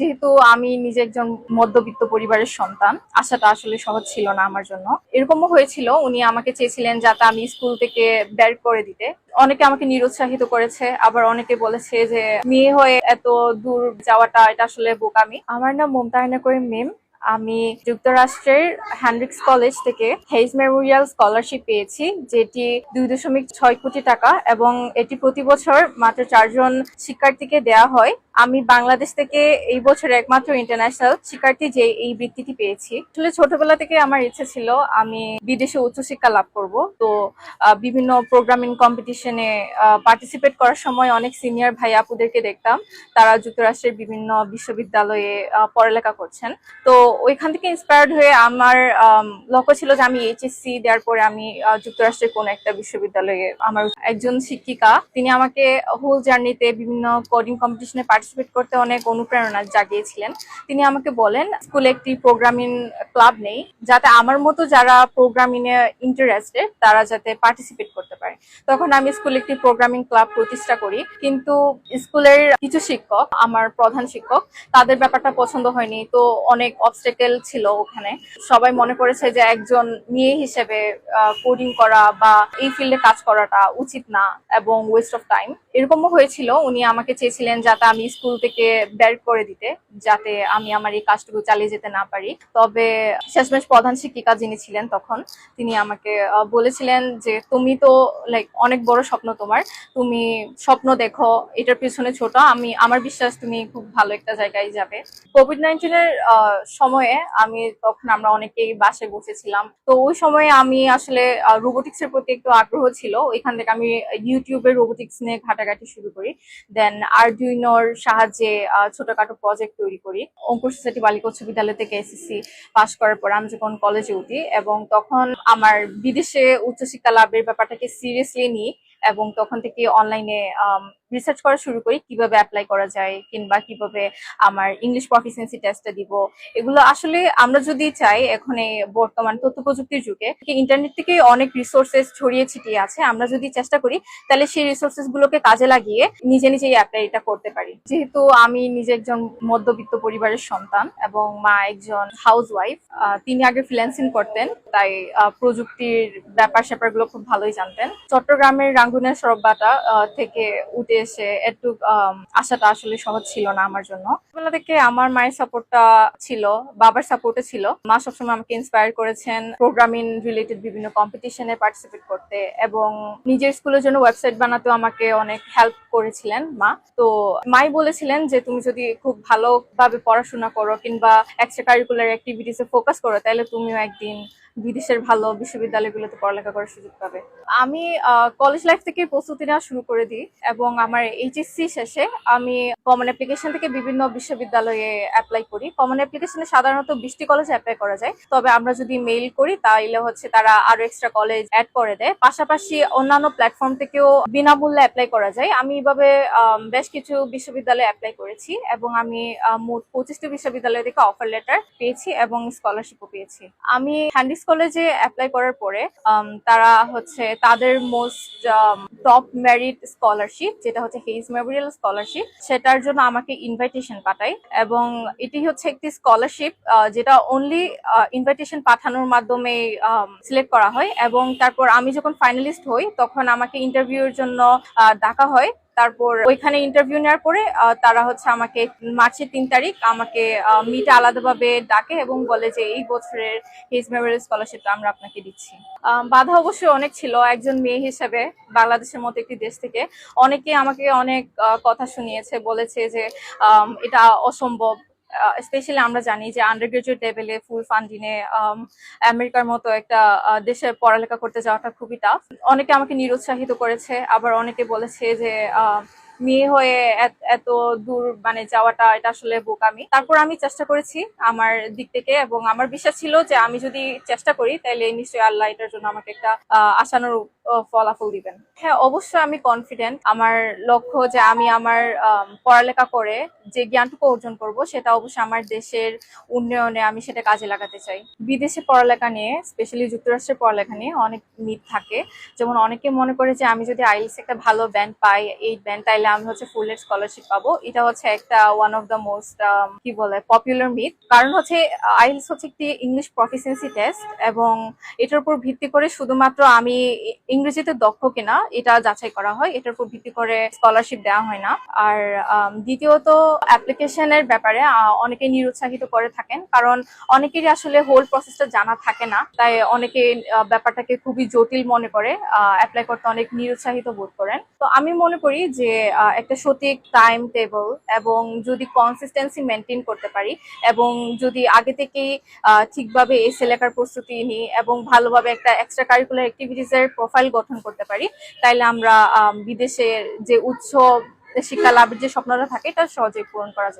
যেহেতু আমি নিজে একজন মধ্যবিত্ত পরিবারের সন্তান, আশাটা আসলে সহজ ছিল না আমার জন্য। এরকমও হয়েছিল, উনি আমাকে চেয়েছিলেন যাতে আমি স্কুল থেকে বের করে দিতে। অনেকে আমাকে নিরুৎসাহিত করেছে, আবার অনেকে বলেছে যে, মেয়ে হয়ে এত দূর যাওয়াটা, এটা আসলে বোকামি। আমার নাম মমতায়না করিম মেম। আমি যুক্তরাষ্ট্রের হ্যান্ড্রিক্স কলেজ থেকে হেইজ মেমোরিয়াল স্কলারশিপ পেয়েছি, যেটি দুই দশমিক ছয় কোটি টাকা এবং এটি প্রতি বছর মাত্র চারজন শিক্ষার্থীকে দেয়া হয়। আমি বাংলাদেশ থেকে এই বছর একমাত্র ইন্টারন্যাশনাল শিক্ষার্থী যে এই বৃত্তিটি পেয়েছি। আসলে ছোটবেলা থেকে আমার ইচ্ছে ছিল আমি বিদেশে উচ্চশিক্ষা লাভ করব। তো বিভিন্ন প্রোগ্রামিং কম্পিটিশনে পার্টিসিপেট করার সময় অনেক সিনিয়র ভাই আপুদেরকে দেখতাম। তারা যুক্তরাষ্ট্রের বিভিন্ন বিশ্ববিদ্যালয়ে পড়ালেখা করছেন। তো ওইখান থেকে ইন্সপায়ার্ড হয়ে আমার আম, লক্ষ্য ছিল যে আমি এইচএসসি দেওয়ার পরে আমি যুক্তরাষ্ট্রের কোনো একটা বিশ্ববিদ্যালয়ে আমার একজন শিক্ষিকা। তিনি আমাকে হোল জার্নিতে বিভিন্ন কোডিং কম্পিটিশনে পার্টিসিপেট করতে অনেক অনুপ্রেরণা জাগিয়েছিলেন। তিনি আমাকে বলেন, স্কুলে একটি প্রোগ্রামিং ক্লাব নেই, যাতে আমার মতো যারা প্রোগ্রামিং এ ইন্টারেস্টেড তারা যাতে পার্টিসিপেট করতে পারে। তখন আমি স্কুলে একটি প্রোগ্রামিং ক্লাব প্রতিষ্ঠা করি। কিন্তু স্কুলের কিছু শিক্ষক, আমার প্রধান শিক্ষক, তাদের ব্যাপারটা পছন্দ হয়নি। তো অনেক অবস্টেকেল ছিল ওখানে। সবাই মনে করেছে যে একজন মেয়ে হিসেবে কোডিং করা বা এই ফিল্ডে কাজ করাটা উচিত না এবং ওয়েস্ট অফ টাইম এরকমও হয়েছিল। উনি আমাকে চেয়েছিলেন যাতে আমি স্কুল থেকে বের করে দিতে, যাতে আমি আমার এই কাজটুকু চালিয়ে যেতে না পারি। তবে শেষমেশ প্রধান শিক্ষিকা যিনি ছিলেন তখন, তিনি আমাকে বলেছিলেন যে, তুমি তো লাইক অনেক বড় স্বপ্ন তোমার। তুমি স্বপ্ন দেখো, এটার পিছনে ছোট। আমি, আমার বিশ্বাস তুমি খুব ভালো একটা জায়গায় যাবে। কোভিড নাইন্টিনের সময়ে আমি তখন আমরা অনেকেই বাসে বসেছিলাম। তো ওই সময়ে আমি আসলে রোবোটিক্স এর প্রতি একটু আগ্রহ ছিল। ওইখান থেকে আমি ইউটিউবে রোবোটিক্স নিয়ে ঘাটাঘাটি শুরু করি। দেন আরডুইনোর সাহায্যে ছোটখাটো প্রজেক্ট তৈরি করি। অঙ্কুর সোসাইটি বালিকা উচ্চ বিদ্যালয় থেকে এসএসসি পাশ করার পর আমি যখন কলেজে উঠি এবং তখন আমার বিদেশে উচ্চশিক্ষা লাভের ব্যাপারটাকে সিরিয়াসলি নিই এবং তখন থেকে অনলাইনে রিসার্চ করা শুরু করি, কীভাবে অ্যাপ্লাই করা যায় কিংবা কীভাবে আমার ইংলিশ প্রফিসিয়েন্সি টেস্টটা দিব। এগুলো আসলে আমরা যদি চাই, এখন বর্তমান তথ্য প্রযুক্তির যুগে ইন্টারনেট থেকে অনেক রিসোর্সেস ছড়িয়ে ছিটিয়ে আছে। আমরা যদি চেষ্টা করি, তাহলে সেই রিসোর্সেস গুলোকে কাজে লাগিয়ে নিজে নিজেই অ্যাপ্লাইটা করতে পারি। যেহেতু আমি নিজে একজন মধ্যবিত্ত পরিবারের সন্তান এবং মা একজন হাউস ওয়াইফ তিনি আগে ফ্রিল্যান্সিং করতেন, তাই প্রযুক্তির ব্যাপার স্যাপারগুলো খুব ভালোই জানতেন। চট্টগ্রামের রাঙ্গুনের সরব্বাটা থেকে উঠে এসে একটু আসাটা আসলে সহজ ছিল না আমার জন্য। ছোটবেলা থেকে আমার মায়ের সাপোর্টটা ছিল, বাবার সাপোর্টে ছিল। মা সবসময় আমাকে ইন্সপায়ার করেছেন প্রোগ্রামিং রিলেটেড বিভিন্ন কম্পিটিশনে পার্টিসিপেট করতে এবং নিজের স্কুলের জন্য ওয়েবসাইট বানাতেও আমাকে অনেক হেল্প করেছিলেন মা। তো মাই বলেছিলেন যে, তুমি যদি খুব ভালোভাবে পড়াশোনা করো কিংবা এক্সট্রা কারিকুলার অ্যাক্টিভিটিসে ফোকাস করো, তাহলে তুমিও একদিন বিদেশের ভালো বিশ্ববিদ্যালয়গুলোতে পড়ালেখা করার সুযোগ পাবে। আমি কলেজ লাইফ থেকে প্রস্তুতি নেওয়া শুরু করে দিই এবং আমার এইচএসসি শেষে আমি কমন অ্যাপ্লিকেশন থেকে বিভিন্ন বিশ্ববিদ্যালয়ে অ্যাপ্লাই করি। কমন অ্যাপ্লিকেশনে সাধারণত বিশটি কলেজে অ্যাপ্লাই করা যায়। তবে আমরা যদি মেইল করি তাহলে হচ্ছে তারা আরও এক্সট্রা কলেজ অ্যাড করে দেয়। পাশাপাশি অন্যান্য প্ল্যাটফর্ম থেকেও বিনামূল্যে অ্যাপ্লাই করা যায়। আমি এইভাবে বেশ কিছু বিশ্ববিদ্যালয়ে অ্যাপ্লাই করেছি এবং আমি মোট পঁচিশটি বিশ্ববিদ্যালয় থেকে অফার লেটার পেয়েছি এবং স্কলারশিপও পেয়েছি। আমি হ্যান্ডিস কলেজে অ্যাপ্লাই করার পরে তারা হচ্ছে তাদের মোস্ট টপ মেরিট স্কলারশিপ যেটা হচ্ছে হেইজ মেমোরিয়াল স্কলারশিপ সেটার জন্য আমাকে ইনভাইটেশন পাঠায় এবং এটি হচ্ছে একটি স্কলারশিপ যেটা অনলি ইনভাইটেশন পাঠানোর মাধ্যমে সিলেক্ট করা হয় এবং তারপর আমি যখন ফাইনালিস্ট হই, তখন আমাকে ইন্টারভিউর জন্য ডাকা হয়। তারপর ওইখানে ইন্টারভিউ নেওয়ার পরে তারা হচ্ছে আমাকে মার্চের তিন তারিখ আমাকে মিট আলাদাভাবে ডাকে এবং বলে যে এই বছরের হিজ মেমোরিয়াল স্কলারশিপটা আমরা আপনাকে দিচ্ছি। বাধা অবশ্যই অনেক ছিল একজন মেয়ে হিসেবে বাংলাদেশের মতো একটি দেশ থেকে। অনেকে আমাকে অনেক কথা শুনিয়েছে, বলেছে যে এটা অসম্ভব। স্পেশালি আমরা জানি যে আন্ডার গ্রাজুয়েট লেভেলে ফুল ফান্ডিংয়ে আমেরিকার মতো একটা দেশে পড়ালেখা করতে যাওয়াটা খুবই টাফ অনেকে আমাকে নিরুৎসাহিত করেছে, আবার অনেকে বলেছে যে মেয়ে হয়ে এত- দূর মানে যাওয়াটা এটা আসলে বোকামি। তারপর আমি চেষ্টা করেছি আমার দিক থেকে এবং আমার বিশ্বাস ছিল যে আমি যদি চেষ্টা করি তাহলে নিশ্চয়ই আল্লাহ এটার জন্য আমাকে একটা আহ, ফলাফল দিবেন। হ্যাঁ অবশ্যই আমি কনফিডেন্ট আমার লক্ষ্য যে আমি আমার আম, পড়ালেখা করে যে জ্ঞানটুকু অর্জন করব সেটা অবশ্যই আমার দেশের উন্নয়নে আমি সেটা কাজে লাগাতে চাই। বিদেশে পড়ালেখা নিয়ে স্পেশালি যুক্তরাষ্ট্রের পড়ালেখা নিয়ে অনেক মিথ থাকে। যেমন অনেকে মনে করে যে আমি যদি আইএলস একটা ভালো ব্যান্ড পাই এই ব্যান্ড তাইলে তাহলে আমি হচ্ছে ফুল স্কলারশিপ পাবো। এটা হচ্ছে একটা ওয়ান অফ দ্য মোস্ট কি বলে পপুলার মিথ কারণ হচ্ছে আইলস হচ্ছে একটি ইংলিশ প্রফিসিয়েন্সি টেস্ট এবং এটার উপর ভিত্তি করে শুধুমাত্র আমি ইংরেজিতে দক্ষ কিনা এটা যাচাই করা হয়। এটার উপর ভিত্তি করে স্কলারশিপ দেওয়া হয় না। আর আম, দ্বিতীয়ত অ্যাপ্লিকেশনের ব্যাপারে অনেকে নিরুৎসাহিত করে থাকেন। কারণ অনেকেরই আসলে হোল প্রসেসটা জানা থাকে না। তাই অনেকে ব্যাপারটাকে খুবই জটিল মনে করে। অ্যাপ্লাই করতে অনেক নিরুৎসাহিত বোধ করেন। তো আমি মনে করি যে একটা সঠিক টাইম টেবল এবং যদি কনসিস্টেন্সি মেনটেন করতে পারি এবং যদি আগে থেকেই ঠিকভাবে এই সেলেকার প্রস্তুতি নিই এবং ভালোভাবে একটা এক্সট্রা কারিকুলার অ্যাক্টিভিটিস এর প্রোফাইল গঠন করতে পারি তাইলে আমরা আম, বিদেশের যে উৎসব শিক্ষা লাভের যে স্বপ্নটা থাকে এটা সহজেই পূরণ করা যায়।